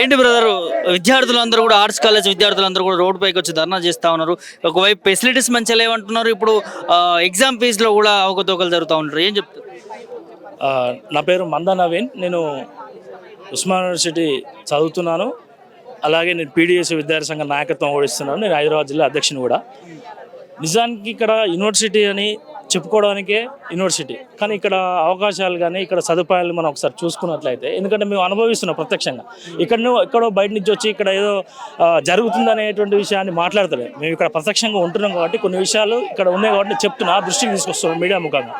ఏంటి బ్రదర్? విద్యార్థులందరూ కూడా ఆర్ట్స్ కాలేజ్ విద్యార్థులందరూ కూడా రోడ్ పైకి వచ్చి ధర్నా చేస్తా ఉన్నారు. ఒకవైపు ఫెసిలిటీస్ మంచిగా లేవంటున్నారు. ఇప్పుడు ఎగ్జామ్ ఫీజులో కూడా అవకతవకలు జరుగుతూ ఉంటారు ఏం చెప్తారు? నా పేరు మంద నవీన్. నేను ఉస్మాన్ యూనివర్సిటీ చదువుతున్నాను. అలాగే నేను పీడిఎస్ విద్యార్థి సంఘ నాయకత్వం ఓడిస్తున్నాను నేను హైదరాబాద్ జిల్లా అధ్యక్షుని కూడా. నిజానికి ఇక్కడ యూనివర్సిటీ అని చెప్పుకోవడానికే యూనివర్సిటీ. కానీ ఇక్కడ అవకాశాలు కానీ ఇక్కడ సదుపాయాలు మనం ఒకసారి చూసుకున్నట్లయితే ఎందుకంటే మేము అనుభవిస్తున్నాం ప్రత్యక్షంగా. ఇక్కడ ఎక్కడో బయట నుంచి వచ్చి ఇక్కడ ఏదో జరుగుతుందనేటువంటి విషయాన్ని మాట్లాడతలే. మేము ఇక్కడ ప్రత్యక్షంగా ఉంటున్నాం కాబట్టి కొన్ని విషయాలు ఇక్కడ ఉన్నాయి కాబట్టి చెప్తున్నా దృష్టికి తీసుకొస్తున్నాం మీడియా ముఖంగా.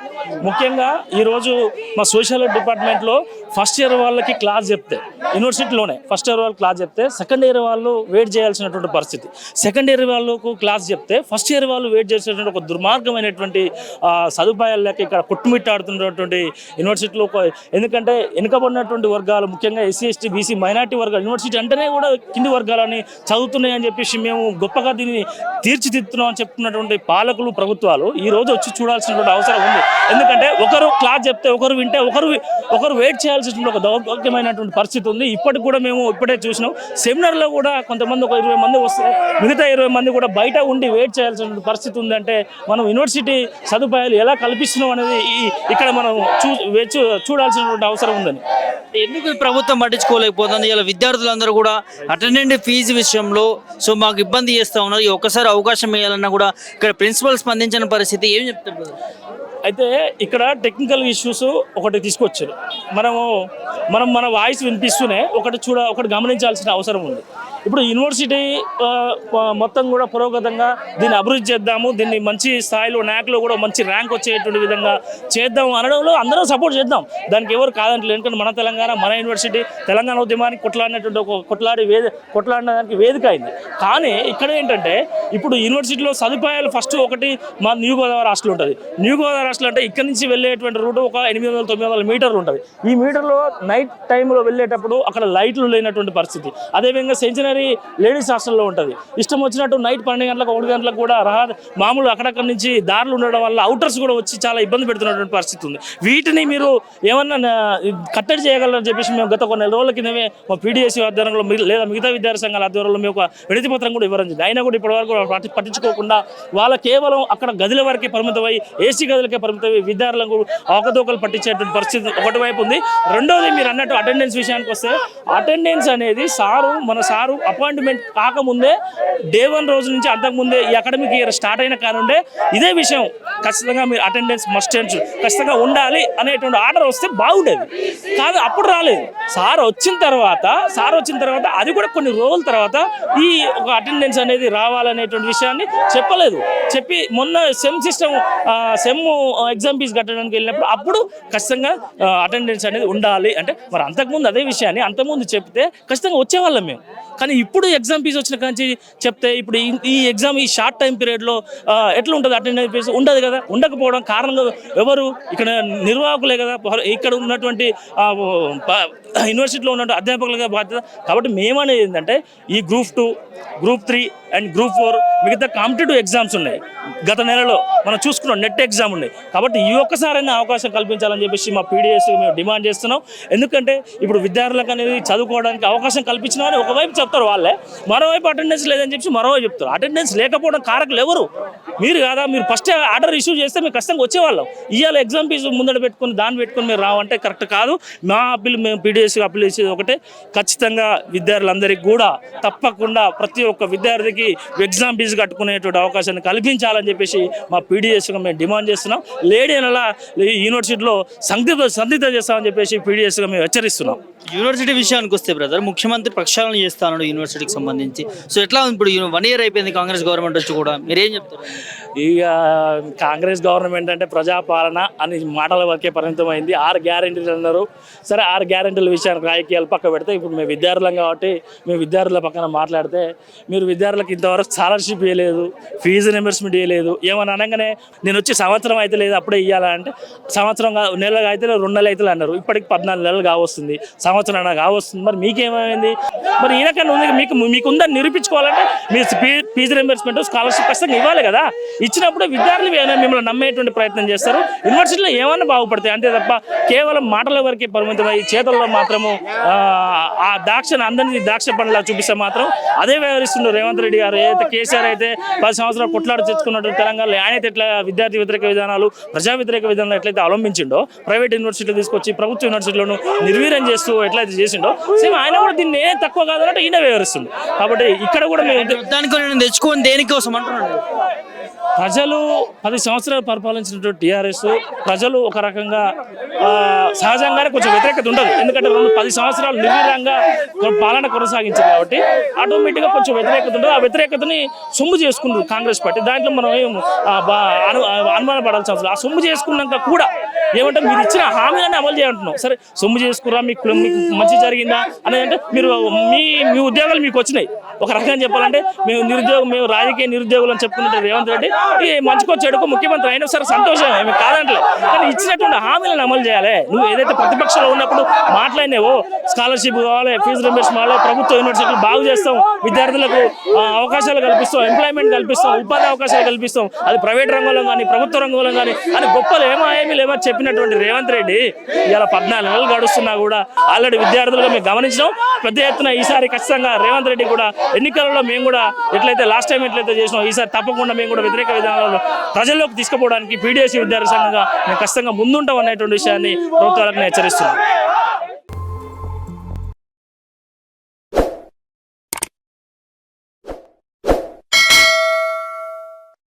ముఖ్యంగా ఈరోజు మా సోషల్ డిపార్ట్మెంట్లో ఫస్ట్ ఇయర్ వాళ్ళకి క్లాస్ చెప్తే యూనివర్సిటీలోనే ఫస్ట్ ఇయర్ వాళ్ళు క్లాస్ చెప్తే సెకండ్ ఇయర్ వాళ్ళు వెయిట్ చేయాల్సినటువంటి పరిస్థితి. సెకండ్ ఇయర్ వాళ్ళకు క్లాస్ చెప్తే ఫస్ట్ ఇయర్ వాళ్ళు వెయిట్ చేసేటువంటి ఒక దుర్మార్గమైనటువంటి సదుపాయాలు లేక ఇక్కడ కొట్టుమిట్టాడుతున్నటువంటి యూనివర్సిటీలో ఎందుకంటే వెనుకబడినటువంటి వర్గాలు ముఖ్యంగా ఎస్సీ ఎస్టీ బీసీ మైనార్టీ వర్గాలు యూనివర్సిటీ అంటేనే కూడా కింది వర్గాలని చదువుతున్నాయని చెప్పేసి మేము గొప్పగా దీన్ని తీర్చిదిద్దుతున్నాం అని చెప్తున్నటువంటి పాలకులు ప్రభుత్వాలు ఈ రోజు వచ్చి చూడాల్సినటువంటి అవసరం ఉంది. ఎందుకంటే ఒకరు క్లాస్ చెప్తే ఒకరు వింటే ఒకరు ఒకరు వెయిట్ చేయాల్సినటువంటి ఒక దౌర్భాగ్యమైనటువంటి పరిస్థితి ఉంది. ఇప్పటికి కూడా మేము ఇప్పుడే చూసినాం. సెమినార్లో కూడా కొంతమంది ఒక ఇరవై మంది వస్తే మిగతా ఇరవై మంది కూడా బయట ఉండి వెయిట్ చేయాల్సిన పరిస్థితి ఉందంటే మనం యూనివర్సిటీ సదుపాయాలు ఎలా కల్పిస్తున్నాం అనేది ఇక్కడ మనం చూ చూడాల్సినటువంటి అవసరం ఉందని. ఎందుకు ప్రభుత్వం పట్టించుకోలేకపోతుంది? ఇలా విద్యార్థులందరూ కూడా అటెండెంట్ ఫీజు విషయంలో సో మాకు ఇబ్బంది చేస్తూ ఉన్నారు. ఒక్కసారి అవకాశం ఇవ్వాలన్నా కూడా ఇక్కడ ప్రిన్సిపల్ స్పందించిన పరిస్థితి ఏం చెప్తారు? అయితే ఇక్కడ టెక్నికల్ ఇష్యూస్ ఒకటి తీసుకొచ్చారు. మనము మనం మన వాయిస్ వినిపిస్తూనే ఒకటి చూడ ఒకటి గమనించాల్సిన అవసరం ఉంది. ఇప్పుడు యూనివర్సిటీ మొత్తం కూడా పురోగతంగా దీన్ని అభివృద్ధి చేద్దాము దీన్ని మంచి స్థాయిలో న్యాక్లో కూడా మంచి ర్యాంక్ వచ్చేటువంటి విధంగా చేద్దాం అనడంలో అందరం సపోర్ట్ చేద్దాం. దానికి ఎవరు కాదంటలేదు. ఎందుకంటే మన తెలంగాణ మన యూనివర్సిటీ తెలంగాణ ఉద్యమానికి కొట్లాడినటువంటి ఒక కొట్లాడి వేద కొట్లాడడానికి వేదిక అయింది. కానీ ఇక్కడ ఏంటంటే ఇప్పుడు యూనివర్సిటీలో సదుపాయాలు ఫస్ట్ ఒకటి మా న్యూ గోదావరి హాస్టల్ ఉంటుంది. న్యూ గోదావరి హాస్టల్ అంటే ఇక్కడ నుంచి వెళ్ళేటువంటి రూట్ ఒక ఎనిమిది వందల తొమ్మిది వందల మీటర్లు ఉంటుంది. ఈ మీటర్లో నైట్ టైంలో వెళ్ళేటప్పుడు అక్కడ లైట్లు లేనటువంటి పరిస్థితి. అదేవిధంగా సెంచనరీ లేడీస్ హాస్టల్లో ఉంటుంది. ఇష్టం వచ్చినట్టు నైట్ పన్నెండు గంటలకు ఒకటి గంటలకు కూడా రహ మామూలు అక్కడక్కడ నుంచి దారులు ఉండడం వల్ల అవుటర్స్ కూడా వచ్చి చాలా ఇబ్బంది పెడుతున్నటువంటి పరిస్థితి ఉంది. వీటిని మీరు ఏమన్నా కట్టడి చేయగలరని చెప్పేసి మేము గత కొన్ని రోజుల కిందమే మా పీడిఎస్సీ ఆధ్వర్యంలో లేదా మిగతా విద్యార్థి సంఘాల ఆధ్వర్యంలో మేము ఒక వినతి పత్రం కూడా ఇవ్వడం జరిగింది. అయినా కూడా ఇప్పటివరకు పట్టి- పట్టించుకోకుండా వాళ్ళ కేవలం అక్కడ గదుల వరకే పరిమితమై ఏసీ గదులకే పరిమితమై విద్యార్థులకు అవకతవకలు పట్టించేటువంటి పరిస్థితి ఒకటి వైపు ఉంది. రెండోది మీరు అన్నట్టు అటెండెన్స్ విషయానికి వస్తే అటెండెన్స్ అనేది సారు మన సారు అపాయింట్మెంట్ కాకముందే డే వన్ రోజు నుంచి అంతకుముందే ఈ అకాడమిక్ ఇయర్ స్టార్ట్ అయిన కానుండే ఇదే విషయం ఖచ్చితంగా మీరు అటెండెన్స్ మస్ట్ ఖచ్చితంగా ఉండాలి అనేటువంటి ఆర్డర్ వస్తే బాగుండేది. కాదు అప్పుడు రాలేదు. సార్ వచ్చిన తర్వాత సార్ వచ్చిన తర్వాత అది కూడా కొన్ని రోజుల తర్వాత ఈ ఒక అటెండెన్స్ అనేది రావాలనేటువంటి విషయాన్ని చెప్పలేదు. చెప్పి మొన్న sem system sem exam fee కట్టడానికి వెళ్ళినప్పుడు అప్పుడు ఖచ్చితంగా అటెండెన్స్ అనేది ఉండాలి. అంటే మరి అంతకుముందు అదే విషయాన్ని అంతకుముందు చెప్తే ఖచ్చితంగా వచ్చేవాళ్ళం మేము. కానీ ఇప్పుడు ఎగ్జామ్ ఫీజు వచ్చిన కాంచి చెప్తే ఇప్పుడు ఈ- ఎగ్జామ్ ఈ షార్ట్ టైం పీరియడ్లో ఎట్లా ఉంటుంది అటెండెన్స్ ఫీజు ఉండదు కదా. ఉండకపోవడం కారణంగా ఎవరు ఇక్కడ నిర్వాహకులే కదా. ఇక్కడ ఉన్నటువంటి యూనివర్సిటీలో ఉన్నటువంటి అధ్యాపకులుగా బాధ్యత. కాబట్టి మేమనేది ఏంటంటే ఈ group two group three and group four మిగతా కాంపిటేటివ్ ఎగ్జామ్స్ ఉన్నాయి. గత నెలలో మనం చూసుకున్నాం నెట్ ఎగ్జామ్ ఉన్నాయి కాబట్టి ఈ ఒక్కసారైనా అవకాశం కల్పించాలని చెప్పేసి మా పీడిఎస్ మేము డిమాండ్ చేస్తున్నాం. ఎందుకంటే ఇప్పుడు విద్యార్థులకు అనేది చదువుకోవడానికి అవకాశం కల్పించినామని ఒకవైపు చెప్తారు వాళ్ళే మరోవైపు అటెండెన్స్ లేదని చెప్పి మరోవైపు చెప్తారు. అటెండెన్స్ లేకపోవడం కారకులు ఎవరు? మీరు కాదా? మీరు ఫస్ట్ ఆర్డర్ ఇష్యూ చేస్తే మేము ఖచ్చితంగా వచ్చేవాళ్ళం. ఇవాళ ఎగ్జామ్ ఫీజు ముందర పెట్టుకుని దాన్ని పెట్టుకుని మీరు రావంటే కరెక్ట్ కాదు. మా అప్పీల్ మేము పీడిఎస్ అప్పీల్ చేసేది ఒకటే. ఖచ్చితంగా విద్యార్థులందరికీ కూడా తప్పకుండా ప్రతి ఒక్క విద్యార్థికి ఎగ్జామ్ ఫీజు కట్టుకునేటువంటి అవకాశాన్ని కల్పించాలి. చేయాలని చెప్పేసి మా పీడిఎస్గా మేము డిమాండ్ చేస్తున్నాం. లేడీ అలా యూనివర్సిటీలో సందిగ్ధ సందిగ్ధ చేస్తామని చెప్పేసి పీడిఎస్గా మేము హెచ్చరిస్తున్నాం. యూనివర్సిటీ విషయానికి వస్తే బ్రదర్ ముఖ్యమంత్రి ప్రక్షాళన చేస్తాను యూనివర్సిటీకి సంబంధించి. సో ఎట్లా ఉంది ఇప్పుడు వన్ ఇయర్ అయిపోయింది కాంగ్రెస్ గవర్నమెంట్ వచ్చి కూడా? మీరేం చెప్తారు? ఇక కాంగ్రెస్ గవర్నమెంట్ అంటే ప్రజాపాలన అని మాటల వరకే పరిమితమైంది. ఆరు గ్యారెంటీలు అన్నారు. సరే ఆరు గ్యారెంటీల విషయానికి రాజకీయాలు పక్క పెడితే ఇప్పుడు మేము విద్యార్థులం కాబట్టి మేము విద్యార్థుల పక్కన మాట్లాడితే మీరు విద్యార్థులకు ఇంతవరకు స్కాలర్షిప్ ఇవ్వలేదు ఫీజు రింబర్స్మెంట్ ఇవ్వలేదు ఏమని అనగానే నేను వచ్చి సంవత్సరం అయితే లేదు అప్పుడే ఇవ్వాలంటే సంవత్సరం నెలగా నెలలు అయితే రెండు నెలలు అయితే అన్నారు. ఇప్పటికి పద్నాలుగు నెలలు కావస్తుంది. సంవత్సరం కావస్తుంది. మరి మీకేమైంది? మరి ఈయనకన్నా ఉంది మీకు మీకు ఉందని నిరూపించుకోవాలంటే మీ ఫీజు రింబర్స్మెంట్ స్కాలర్షిప్ ఖచ్చితంగా ఇవ్వాలి కదా. ఇచ్చినప్పుడు విద్యార్థులు మిమ్మల్ని నమ్మేటువంటి ప్రయత్నం చేస్తారు? యూనివర్సిటీలో ఏమన్నా బాగుపడతాయి? అంతే తప్ప కేవలం మాటల వరకే పరిమితమై చేతుల్లో మాత్రము ఆ, ఆ దాక్షను అందరినీ దాక్ష పనిలా చూపిస్తే మాత్రం అదే వ్యవహరిస్తుండ్రు రేవంత్ రెడ్డి గారు. ఏదైతే కేసీఆర్ అయితే పది సంవత్సరాలు కొట్లాడు తెచ్చుకున్నట్టు తెలంగాణలో ఆయన అయితే ఎట్లా విద్యార్థి వ్యతిరేక విధానాలు ప్రజా వ్యతిరేక విధానాలు ఎట్లయితే అవలంబించిండో ప్రైవేట్ యూనివర్సిటీలు తీసుకొచ్చి ప్రభుత్వ యూనివర్సిటీలను నిర్వీర్యం చేస్తూ ఎట్లయితే చేసిండో సేమ్ ఆయన కూడా దీన్ని నేనే తక్కువ కాదన్నట్టు ఈయన వివరిస్తుంది కాబట్టి ఇక్కడ కూడా మేము దానికి నేను తెచ్చుకొని దేనికోసం అంటున్నాను ప్రజలు పది సంవత్సరాలు పరిపాలించినటువంటి టీఆర్ఎస్ ప్రజలు ఒక రకంగా సహజంగానే కొంచెం వ్యతిరేకత ఉండదు. ఎందుకంటే రెండు పది సంవత్సరాలు నిర్వీర్యంగా పాలన కొనసాగించారు కాబట్టి ఆటోమేటిక్గా కొంచెం వ్యతిరేకత ఉండదు. ఆ వ్యతిరేకతని సొమ్ము చేసుకుంటుంది కాంగ్రెస్ పార్టీ. దాంట్లో మనం ఏం అనుమానపడాల్సిన బా- అను అనుమాన అవసరం ఆ సొమ్ము చేసుకున్నాక కూడా ఏమంటే మీరు ఇచ్చిన హామీలన్నీ అమలు చేయంటున్నాం సరే సొమ్ము చేసుకురా మీకు మంచి జరిగిందా అనేది అంటే మీరు మీ మీ ఉద్యోగాలు మీకు వచ్చినాయి. ఒక రకంగా చెప్పాలంటే మేము నిరుద్యోగం మేము రాజకీయ నిరుద్యోగులు అని చెప్పుకుంటే రేవంత్ రెడ్డి ఈ మంచుకో చెడుకో ముఖ్యమంత్రి అయినా సరే సంతోషం ఏమి కాదంటలే. కానీ ఇచ్చినటువంటి హామీలను అమలు చేయాలి. నువ్వు ఏదైతే ప్రతిపక్షంలో ఉన్నప్పుడు మాట్లాడినావో స్కాలర్షిప్ కావాలి ఫీజు రింబర్స్మెంట్ కావాలి ప్రభుత్వ యూనివర్సిటీలు బాగు చేస్తాం విద్యార్థులకు అవకాశాలు కల్పిస్తాం ఎంప్లాయ్మెంట్ కల్పిస్తాం ఉపాధి అవకాశాలు కల్పిస్తాం అది ప్రైవేట్ రంగంలో కానీ ప్రభుత్వ రంగంలో కానీ అని గొప్పలు ఏమో ఏమీ లేమో చెప్పినటువంటి రేవంత్ రెడ్డి ఇలా పద్నాలుగు నెలలు గడుస్తున్నా కూడా ఆల్రెడీ విద్యార్థులుగా మేము గమనించినాం. పెద్ద ఎత్తున ఈసారి ఖచ్చితంగా రేవంత్ రెడ్డి కూడా ఎన్నికలలో మేము కూడా ఎట్లయితే లాస్ట్ టైం ఎట్లయితే చేసినాం ఈసారి తప్పకుండా మేము కూడా వ్యతిరేక విధానాలను ప్రజల్లోకి తీసుకుపోవడానికి పీడిఎస్సీ విద్యార్థి సంఘంగా మేము ఖచ్చితంగా ముందుంటాం అనేటువంటి విషయాన్ని ప్రభుత్వాలకు నేను హెచ్చరిస్తున్నాం